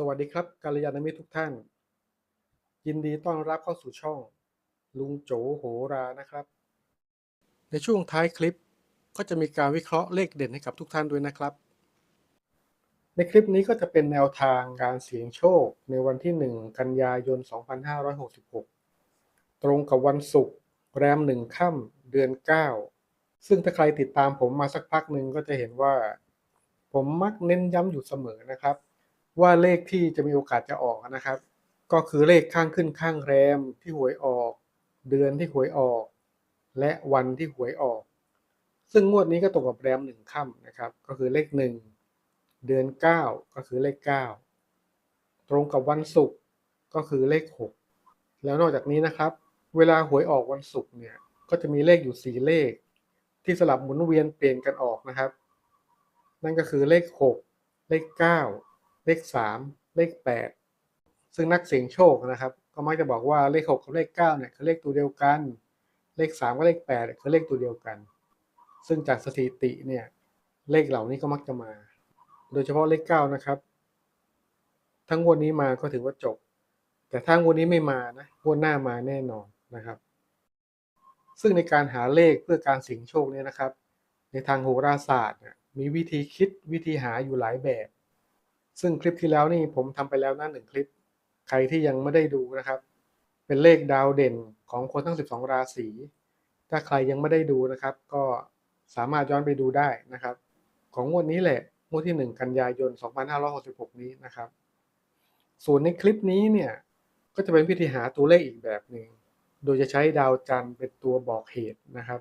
สวัสดีครับกัลยาณมิตรทุกท่าน ยินดีต้อนรับเข้าสู่ช่อง ลุงโจโหรานะครับ ในช่วงท้ายคลิปก็จะมีการวิเคราะห์เลขเด่นให้กับทุกท่านด้วยนะครับ ในคลิปนี้ก็จะเป็นแนวทางการเสี่ยงโชคในวันที่ 1 กันยายน 2566 ตรงกับวันศุกร์แรมหนึ่งค่ำเดือน 9 ซึ่งถ้าใครติดตามผมมาสักพักหนึ่งก็จะเห็นว่า ผมมักเน้นย้ำอยู่เสมอนะครับ ว่าเลขที่จะมีโอกาสจะออกนะครับ ก็คือเลขข้างขึ้นข้างแรมที่หวยออก เดือนที่หวยออก และวันที่หวยออก ซึ่งงวดนี้ก็ตรงกับแรมหนึ่งค่ำนะครับ ก็คือเลขหนึ่งเดือนเก้าก็คือเลขเก้าตรงกับวันศุกร์ก็คือเลขหกแล้วนอกจากนี้นะครับ เวลาหวยออกวันศุกร์เนี่ยก็จะมีเลขอยู่สี่เลข ที่สลับหมุนเวียนเปลี่ยนกันออกนะครับ นั่นก็คือเลขหกเลขเก้า เลขสามเลขแปดซึ่งนักเสี่ยงโชคนะครับ ก็มักจะบอกว่าเลขหกกับเลขเก้าเนี่ยคือเลขตัวเดียวกัน เลขสามกับเลขแปดคือเลขตัวเดียวกัน ซึ่งจากสถิติเนี่ยเลขเหล่านี้ก็มักจะมา โดยเฉพาะเลขเก้านะครับ ทั้งวดนี้มาก็ถือว่าจบ แต่ถ้างวดนี้ไม่มานะงวดหน้ามาแน่นอนนะครับ ซึ่งในการหาเลขเพื่อการเสี่ยงโชคเนี่ยนะครับ ในทางโหราศาสตร์มีวิธีคิดวิธีหาอยู่หลายแบบ ซึ่งคลิปที่แล้วนี่ผมทำไปแล้วนะหนึ่งคลิป ใครที่ยังไม่ได้ดูนะครับ เป็นเลขดาวเด่นของคนทั้ง 12 ราศี ถ้าใครยังไม่ได้ดูนะครับ ก็สามารถย้อนไปดูได้นะครับ ของงวดนี้แหละงวดที่ 1 กันยายน 2566 นี้นะครับ ส่วนในคลิปนี้เนี่ยก็จะเป็นวิธีหาตัวเลขอีกแบบหนึ่งโดยจะใช้ดาวจันทร์เป็นตัวบอกเหตุนะครับ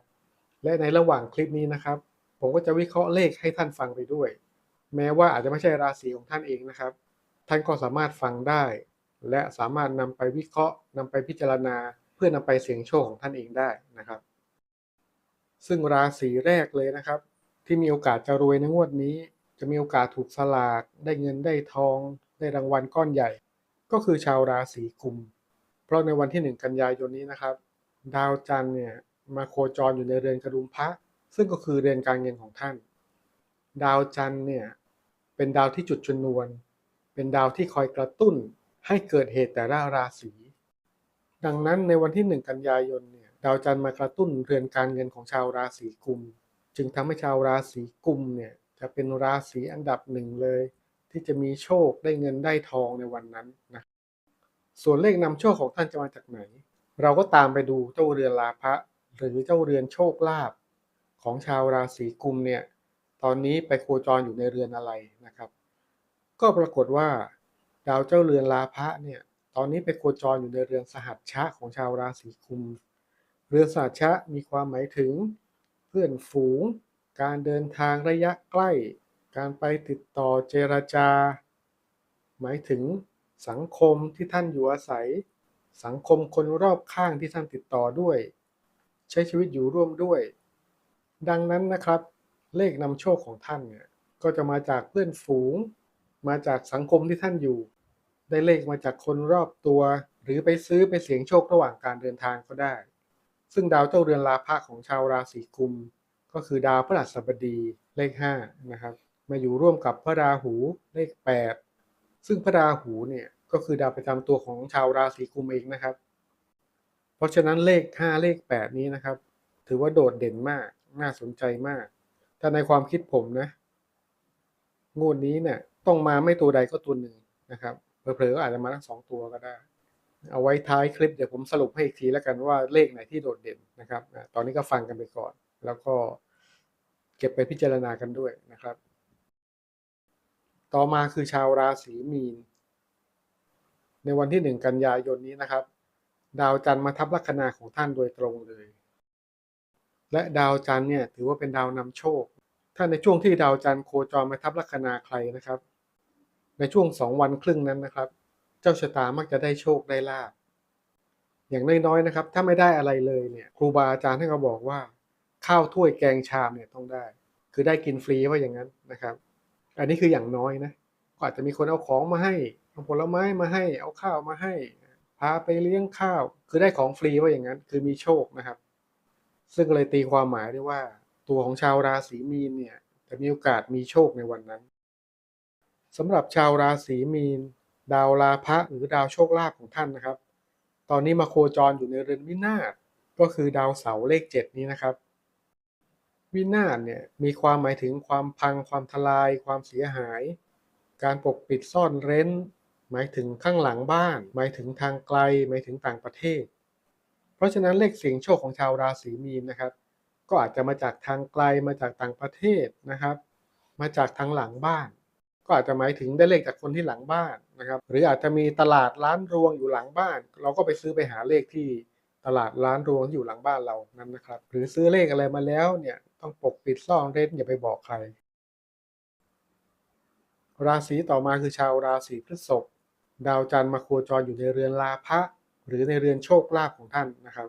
และในระหว่างคลิปนี้นะครับ ผมก็จะวิเคราะห์เลขให้ท่านฟังไปด้วย แม้ว่าอาจจะไม่ใช่ราศีของท่านเองนะครับ ท่านก็สามารถฟังได้ และสามารถนำไปวิเคราะห์นำไปพิจารณา เพื่อนำไปเสี่ยงโชคของท่านเองได้นะครับ ซึ่งราศีแรกเลยนะครับ ที่มีโอกาสจะรวยในงวดนี้ จะมีโอกาสถูกสลากได้เงินได้ทอง ได้รางวัลก้อนใหญ่ ก็คือชาวราศีกุม เพราะในวันที่ 1 กันยายนนี้นะครับ ดาวจันทร์เนี่ยมาโคจรอยู่ในเรือนกระดุมพระซึ่งก็คือเรือนการเงินของท่าน ดาวจันทร์เนี่ยเป็นดาวที่จุดชนวน เป็นดาวที่คอยกระตุ้นให้เกิดเหตุแต่ละราศี ดังนั้นในวันที่ 1 กันยายนเนี่ยดาวจันทร์มากระตุ้นเรือนการเงินของชาวราศีกุม จึงทำให้ชาวราศีกุมเนี่ยจะเป็นราศีอันดับหนึ่งเลย ที่จะมีโชคได้เงินได้ทองในวันนั้นนะส่วนเลขนำโชคของท่านจะมาจากไหน เราก็ตามไปดูเจ้าเรือนลาภะหรือเจ้าเรือนโชคลาภของชาวราศีกุมเนี่ย ตอนนี้ไปโคจรอยู่ในเรือนอะไรนะครับ ก็ปรากฏว่า ดาวเจ้าเรือนลาภะเนี่ยตอนนี้ไปโคจรอยู่ในเรือนสหัชชะของชาวราศีกุม เรือนสหัชชะมีความหมายถึงเพื่อนฝูง การเดินทางระยะใกล้ การไปติดต่อเจรจา หมายถึงสังคมที่ท่านอยู่อาศัย สังคมคนรอบข้างที่ท่านติดต่อด้วย ใช้ชีวิตอยู่ร่วมด้วย ดังนั้นนะครับ เลขนำโชคของท่านเนี่ยก็จะมาจากเพื่อนฝูง มาจากสังคมที่ท่านอยู่ ได้เลขมาจากคนรอบตัว หรือไปซื้อไปเสี่ยงโชคระหว่างการเดินทางก็ได้ ซึ่งดาวเจ้าเรือนลาภะของชาวราศีกุม ก็คือดาวพฤหัสบดีเลข5นะครับมาอยู่ร่วมกับพระราหูเลข 8 ซึ่งพระราหูเนี่ยก็คือดาวประจำตัวของชาวราศีกุมเองนะครับ เพราะฉะนั้นเลข 5 เลข 8 นี้นะครับ ถือว่าโดดเด่นมากน่าสนใจมาก แต่ในความคิดผมนะงวดนี้เนี่ย ต้องมาไม่ตัวใดก็ตัวหนึ่งนะครับเผลอๆก็อาจจะมาทั้งสองตัวก็ได้ เอาไว้ท้ายคลิปเดี๋ยวผมสรุปให้อีกทีแล้วกันว่าเลขไหนที่โดดเด่นนะครับตอนนี้ก็ฟังกันไปก่อน แล้วก็เก็บไปพิจารณากันด้วยนะครับ ต่อมาคือชาวราศีมีน ในวันที่หนึ่งกันยายนนี้นะครับ ดาวจันทร์มาทับลัคนาของท่านโดยตรงเลย และดาวจันทร์เนี่ยถือว่าเป็นดาวนำโชค ถ้าในช่วงที่ดาวจันทร์โคจรมาทับลัคนาใครนะครับ ในช่วงสองวันครึ่งนั้นนะครับ เจ้าชะตามักจะได้โชคได้ลาบอย่างน้อยๆนะครับ ถ้าไม่ได้อะไรเลยเนี่ยครูบาอาจารย์ท่านก็บอกว่า ข้าวถ้วยแกงชามเนี่ยต้องได้ คือได้กินฟรีว่าอย่างนั้นนะครับ อันนี้คืออย่างน้อยนะก็อาจจะมีคนเอาของมาให้เอาผลไม้มาให้ เอาข้าวมาให้พาไปเลี้ยงข้าว คือได้ของฟรีว่าอย่างนั้น คือมีโชคนะครับ ซึ่งเลยตีความหมายได้ว่า ตัวของชาวราศีมีนเนี่ยจะมีโอกาสมีโชคในวันนั้นสำหรับชาวราศีมีน ดาวลาภะหรือดาวโชคลาภของท่านนะครับ ตอนนี้มาโคจรอยู่ในเรือนวินาศก็คือดาวเสาเลขเจ็ดนี้นะครับ วินาศเนี่ยมีความหมายถึงความพังความทลาย ความเสียหาย การปกปิดซ่อนเร้น หมายถึงข้างหลังบ้าน หมายถึงทางไกล หมายถึงต่างประเทศ เพราะฉะนั้นเลขเสียงโชคของชาวราศีมีนนะครับ ก็อาจจะมาจากทางไกลมาจากต่างประเทศนะครับ มาจากทางหลังบ้าน ก็อาจจะหมายถึงได้เลขจากคนที่หลังบ้านนะครับ หรืออาจจะมีตลาดร้านรวงอยู่หลังบ้าน เราก็ไปซื้อไปหาเลขที่ตลาดร้านรวงที่อยู่หลังบ้านเรานั้นนะครับ หรือซื้อเลขอะไรมาแล้วเนี่ยต้องปกปิดซ่อนเร้นอย่าไปบอกใคร ราศีต่อมาคือชาวราศีพฤษภดาวจันทร์มาโคจรอยู่ในเรือนลาภะหรือในเรือนโชคลาภของท่านนะครับ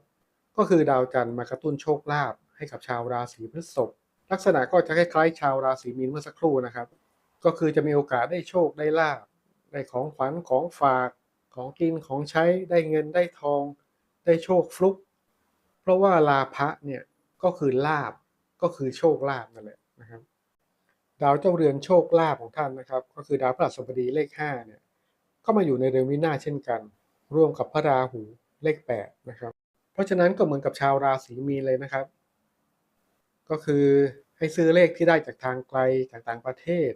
ก็คือดาวจันทร์มากระตุ้นโชคลาภ ให้กับชาวราศีพฤษภลักษณะก็จะคล้ายๆ ชาวราศีมีนเมื่อสักครู่นะครับ ก็คือจะมีโอกาสได้โชคได้ลาภได้ของขวัญของฝากของกินของใช้ได้เงินได้ทอง ได้โชคฟลุก เพราะว่าลาภะเนี่ยก็คือลาบก็คือโชคลาภนั่นแหละนะครับ ดาวเจ้าเรือนโชคลาภของท่านนะครับ ก็คือดาวพฤหัสบดีเลข5เนี่ยก็มาอยู่ในเรือนวินาศเช่นกัน ร่วมกับพระราหูเลข8นะครับเพราะฉะนั้นก็เหมือนกับชาวราศีมีนเลยนะครับ ก็คือให้ซื้อเลขที่ได้จากทางไกลจากต่างประเทศ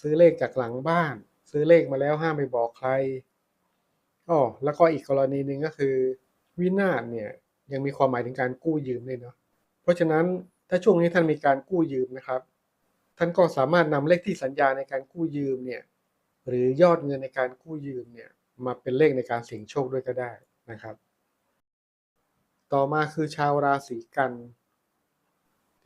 ซื้อเลขจากหลังบ้าน ซื้อเลขมาแล้วห้ามไปบอกใครอ๋อแล้วก็อีกกรณีหนึ่งก็คือ วินาศเนี่ยยังมีความหมายถึงการกู้ยืมด้วยเนาะเพราะฉะนั้นถ้าช่วงนี้ท่านมีการกู้ยืมนะครับ ท่านก็สามารถนำเลขที่สัญญาในการกู้ยืมเนี่ยหรือยอดเงินในการกู้ยืมเนี่ยมาเป็นเลขในการเสี่ยงโชคด้วยก็ได้นะครับ ต่อมาคือชาวราศีกัน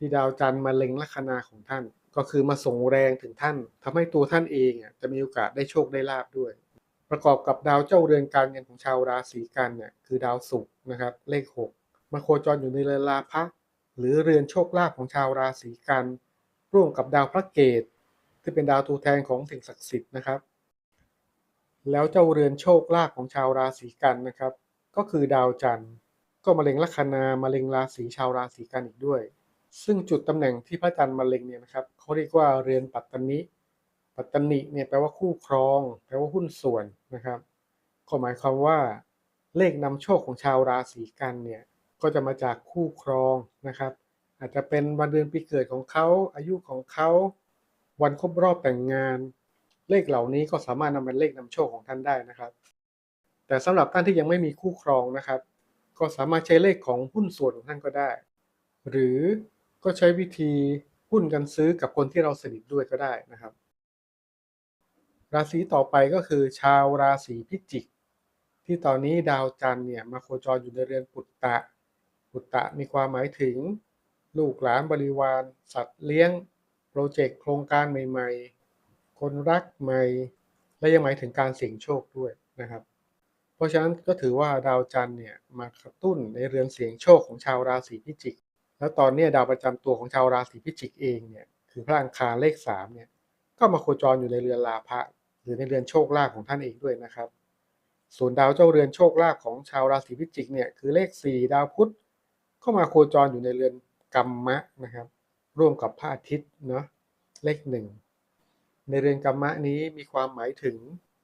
ที่ดาวจันทร์มาเล็งลัคนาของท่าน ก็คือมาส่งแรงถึงท่านทำให้ตัวท่านเองจะมีโอกาสได้โชคได้ลาบด้วย ประกอบกับดาวเจ้าเรือนการเงินของชาวราศีกันเนี่ยคือดาวศุกร์นะครับเลข 6 มาโคจรอยู่ในเรือนลาภะหรือเรือนโชคลาภของชาวราศีกัน ร่วมกับดาวพระเกตที่เป็นดาวตัวแทนของสิ่งศักดิ์สิทธิ์นะครับ แล้วเจ้าเรือนโชคลาภของชาวราศีกันนะครับ ก็คือดาวจันทร์ก็มาเล็งลัคนามาเล็งราศีชาวราศีกันอีกด้วย ซึ่งจุดตำแหน่งที่พระจันทร์มาเล็งเนี่ยนะครับเขาเรียกว่าเรือนปัตตนิปัตตนิเนี่ยแปลว่าคู่ครอง แปลว่าหุ้นส่วนนะครับ ก็หมายความว่า เลขนำโชคของชาวราศีกันเนี่ยก็จะมาจากคู่ครองนะครับ อาจจะเป็นวันเดือนปีเกิดของเขาอายุของเขา วันครบรอบแต่งงาน เลขเหล่านี้ก็สามารถนำเป็นเลขนำโชคของท่านได้นะครับ แต่สำหรับท่านที่ยังไม่มีคู่ครองนะครับ ก็สามารถใช้เลขของหุ้นส่วนของท่านก็ได้ หรือ ก็ใช้วิธีหุ้นกันซื้อกับคนที่เราสนิทด้วยก็ได้นะครับ ราศีต่อไปก็คือชาวราศีพิจิก ที่ตอนนี้ดาวจันทร์เนี่ยมาโคจรอยู่ในเรือนปุตตะ ปุตตะมีความหมายถึง ลูกหลานบริวาร สัตว์เลี้ยง โปรเจกต์โครงการใหม่ ๆ คนรักใหม่ และยังหมายถึงการเสี่ยงโชคด้วยนะครับ เพราะฉะนั้นก็ถือว่าดาวจันทร์เนี่ยมากระตุ้นในเรือนเสี่ยงโชคของชาวราศีพิจิก แล้วตอนนี้ดาวประจำตัวของชาวราศีพิจิกเองเนี่ยคือพระอังคารเลข3เนี่ยก็มาโคจรอยู่ในเรือนลาภะหรือในเรือนโชคลาภของท่านเองด้วยนะครับ ส่วนดาวเจ้าเรือนโชคลาภของชาวราศีพิจิกเนี่ยคือเลข4ดาวพุธก็มาโคจรอยู่ในเรือนกรรมะนะครับ ร่วมกับพระอาทิตย์เนาะเลขหนึ่งในเรือนกรรมะนี้มีความหมายถึง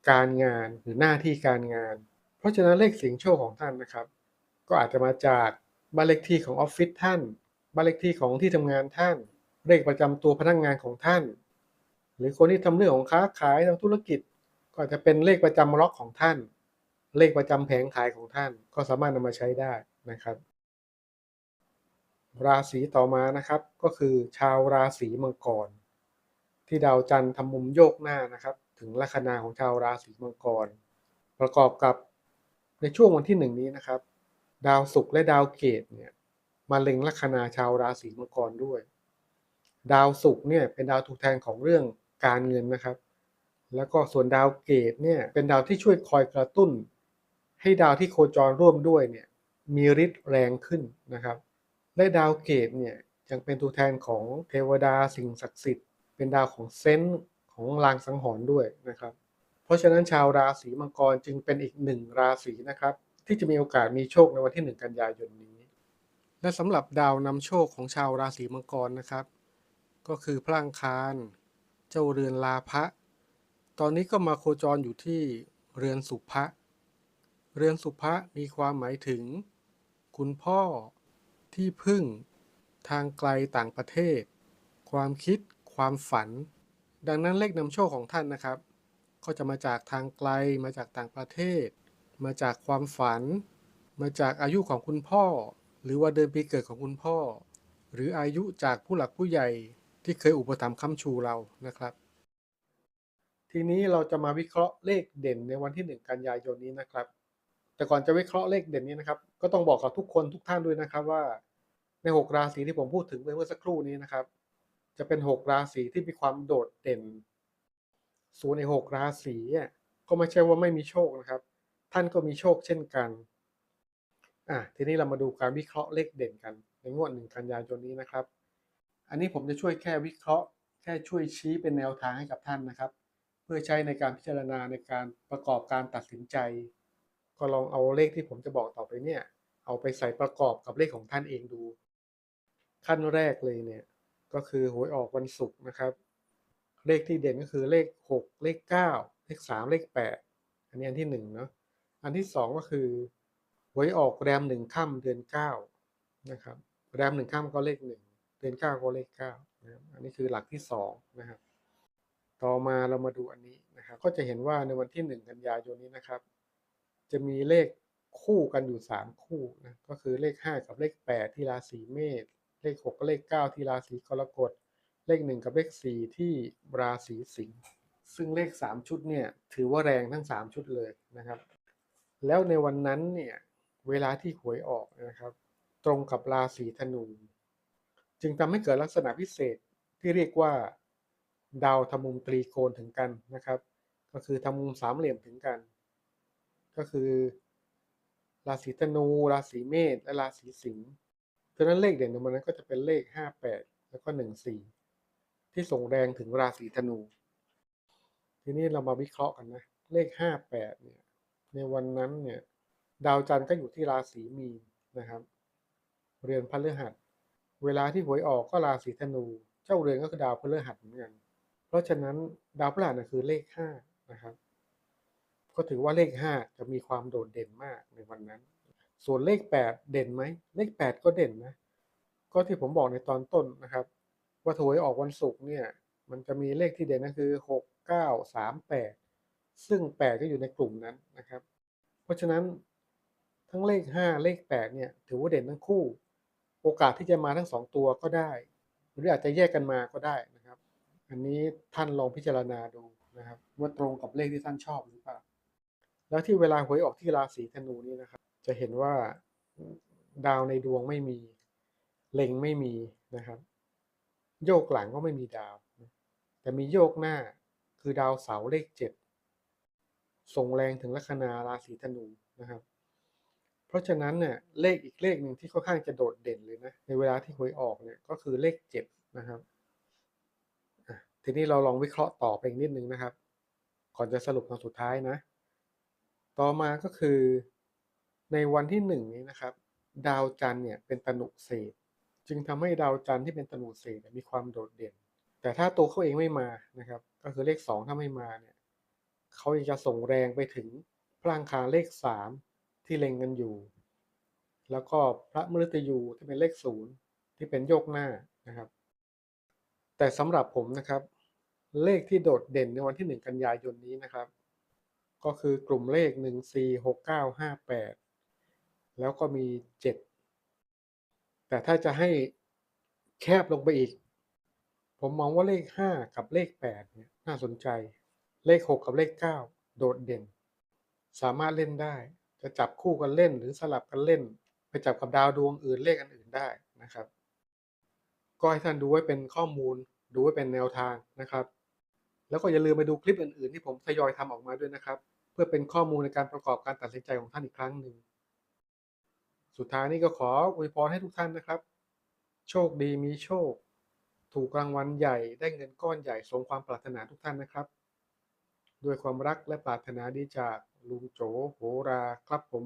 การงานหรือหน้าที่การงาน เพราะฉะนั้นเลขเสียงโชคของท่านนะครับ ก็อาจจะมาจากบ้านเลขที่ของออฟฟิศท่าน บ้านเลขที่ของที่ทำงานท่าน เลขประจำตัวพนักงานของท่าน หรือคนที่ทำเรื่องของค้าขายทางธุรกิจ ก็อาจจะเป็นเลขประจำล็อกของท่าน เลขประจำแผงขายของท่าน ก็สามารถนำมาใช้ได้นะครับ ราศีต่อมานะครับก็คือชาวราศีมังกร ที่ดาวจันทร์ทำมุมโยกหน้านะครับ ถึงลัคนาของชาวราศีมังกร ประกอบกับในช่วงวันที่หนึ่งนี้นะครับ ดาวศุกร์และดาวเกตเนี่ย มาเล็งลัคนาชาวราศีมังกรด้วย ดาวศุกร์เนี่ยเป็นดาวถูกแทนของเรื่องการเงินนะครับ แล้วก็ส่วนดาวเกตเนี่ยเป็นดาวที่ช่วยคอยกระตุ้น ให้ดาวที่โคจรร่วมด้วยเนี่ยมีฤทธิ์แรงขึ้นนะครับ และดาวเกตเนี่ยยังเป็นตัวแทนของเทวดาสิ่งศักดิ์สิทธิ์ เป็นดาวของเซนส์ของลางสังหรณ์ด้วยนะครับ เพราะฉะนั้นชาวราศีมังกรจึงเป็นอีกหนึ่งราศีนะครับ ที่จะมีโอกาสมีโชคในวันที่ 1 กันยายนนี้ และสำหรับดาวนำโชคของชาวราศีมังกรนะครับ ก็คือพระอังคาร เจ้าเรือนลาภะตอนนี้ก็มาโคจรอยู่ที่เรือนสุภะเรือนสุภะมีความหมายถึง คุณพ่อที่พึ่ง ทางไกลต่างประเทศ ความคิด ความฝัน ดังนั้นเลขนำโชคของท่านนะครับ ก็จะมาจากทางไกลมาจากต่างประเทศ มาจากความฝัน มาจากอายุของคุณพ่อ หรือว่าเดือนปีเกิดของคุณพ่อ หรืออายุจากผู้หลักผู้ใหญ่ที่เคยอุปถัมภ์ค้ำชูเรานะครับ ทีนี้เราจะมาวิเคราะห์เลขเด่นในวันที่ 1 กันยายนนี้นะครับ แต่ก่อนจะวิเคราะห์เลขเด่นนี้นะครับ ก็ต้องบอกกับทุกคนทุกท่านด้วยนะครับว่า ใน 6 ราศีที่ผมพูดถึงไปเมื่อสักครู่นี้นะครับ จะเป็น 6 ราศีที่มีความโดดเด่นส่วนใน 6 ราศีก็ไม่ใช่ว่าไม่มีโชคนะครับ ท่านก็มีโชคเช่นกัน อะทีนี้เรามาดูการวิเคราะห์เลขเด่นกัน ในงวดหนึ่งกันยายนนี้นะครับ อันนี้ผมจะช่วยแค่วิเคราะห์ แค่ช่วยชี้เป็นแนวทางให้กับท่านนะครับ เพื่อใช้ในการพิจารณาในการประกอบการตัดสินใจ ก็ลองเอาเลขที่ผมจะบอกต่อไปเนี่ย เอาไปใส่ประกอบกับเลขของท่านเองดู ขั้นแรกเลยเนี่ยก็คือหวยออกวันศุกร์นะครับ เลขที่เด่นก็คือเลข 6 เลข 9 เลข 3 เลข 8 อันนี้อันที่1เนาะอันที่ 2 ก็คือ หวยออกแรมหนึ่งค่ำเดือน9นะครับแรมหนึ่งค่ำก็เลข1เดือน9ก็เลข9นะครับอันนี้คือหลักที่2นะครับต่อมาเรามาดูอันนี้นะครับ ก็จะเห็นว่าในวันที่1กันยายนนี้นะครับ จะมีเลขคู่กันอยู่3คู่นะก็คือเลข5กับเลข8ที่ราศีเมษเลข6กับเลข9ที่ราศีกรกฎเลข1กับเลข4ที่ราศีสิงห์ซึ่งเลข3ชุดเนี่ยถือว่าแรงทั้ง3ชุดเลยนะครับ แล้วในวันนั้นเนี่ย เวลาที่หวยออกนะครับ ตรงกับราศีธนู จึงทำให้เกิดลักษณะพิเศษที่เรียกว่า ดาวทำมุมตรีโกณถึงกันนะครับ ก็คือทำมุมสามเหลี่ยมถึงกัน ก็คือ ราศีธนู ราศีเมษและราศีสิงห์ฉะนั้นเลขเด่นในวันนั้นก็จะเป็นเลข 58 แล้วก็ 14 ที่ส่งแรงถึงราศีธนู ทีนี้เรามาวิเคราะห์กันนะเลข 58เนี่ยในวันนั้นเนี่ย ดาวจันทร์ก็อยู่ที่ราศีมีนนะครับเรือนพฤหัส เวลาที่หวยออกก็ราศีธนู เจ้าเรือนก็คือดาวพฤหัสเหมือนกันเพราะฉะนั้นดาวพฤหัสคือเลข5นะครับ ก็ถือว่าเลข5จะมีความโดดเด่นมากในวันนั้น ส่วนเลข8เด่นไหมเลข8ก็เด่นนะก็ที่ผมบอกในตอนต้นนะครับ ว่าถวยออกวันศุกร์เนี่ย มันจะมีเลขที่เด่นก็คือ6 9 3 8ซึ่ง8ก็อยู่ในกลุ่มนั้นนะครับ เพราะฉะนั้น ทั้งเลข 5 เลข 8 เนี่ย ถือว่าเด่นทั้งคู่ โอกาสที่จะมาทั้ง 2 ตัวก็ได้ หรืออาจจะแยกกันมาก็ได้นะครับ อันนี้ท่านลองพิจารณาดูนะครับ ว่าตรงกับเลขที่ท่านชอบหรือเปล่า แล้วที่เวลาหวยออกที่ราศีธนูนี้นะครับ จะเห็นว่าดาวในดวงไม่มี เล็งไม่มีนะครับ โยกหลังก็ไม่มีดาว แต่มีโยกหน้าคือดาวเสาเลขเจ็ดส่งแรงถึงลัคนาราศีธนูนะครับ เพราะฉะนั้นเนี่ยเลขอีกเลขหนึ่งที่ค่อนข้างจะโดดเด่นเลยนะในเวลาที่หวยออกเนี่ยก็คือเลขเจ็ดนะครับทีนี้เราลองวิเคราะห์ต่อไปอีกนิดนึงนะครับ ก่อนจะสรุปตอนสุดท้ายนะ ต่อมาก็คือ ในวันที่หนึ่งนี้นะครับ ดาวจันทร์เนี่ยเป็นตนุเศษจึงทำให้ดาวจันทร์ที่เป็นตนุเศษมีความโดดเด่น แต่ถ้าตัวเขาเองไม่มานะครับ ก็คือเลขสองถ้าไม่มาเนี่ยเขายังจะส่งแรงไปถึงพลังคารเลขสาม ที่เล็งกันอยู่ แล้วก็พระมฤตยูที่เป็นเลขศูนย์ที่เป็นโยกหน้านะครับ แต่สำหรับผมนะครับ เลขที่โดดเด่นในวันที่หนึ่งกันยายนนี้นะครับ ก็คือกลุ่มเลขหนึ่งสี่หกเก้าห้าแปดแล้วก็มีเจ็ดแต่ถ้าจะให้แคบลงไปอีก ผมมองว่าเลขห้ากับเลขแปดเนี่ยน่าสนใจ เลขหกกับเลขเก้าโดดเด่น สามารถเล่นได้ จะจับคู่กันเล่นหรือสลับกันเล่น ไปจับกับดาวดวงอื่นเลขอันอื่นได้นะครับ ก็ให้ท่านดูไว้เป็นข้อมูล ดูไว้เป็นแนวทางนะครับ แล้วก็อย่าลืมไปดูคลิปอื่น ๆ ที่ผมทยอยทำออกมาด้วยนะครับ เพื่อเป็นข้อมูลในการประกอบการตัดสินใจของท่านอีกครั้งหนึ่งสุดท้ายนี้ก็ขออวยพรให้ทุกท่านนะครับ โชคดีมีโชค ถูกรางวัลใหญ่ได้เงินก้อนใหญ่สมความปรารถนาทุกท่านนะครับ ด้วยความรักและปรารถนาดีจาก ลุงโจโหราครับผม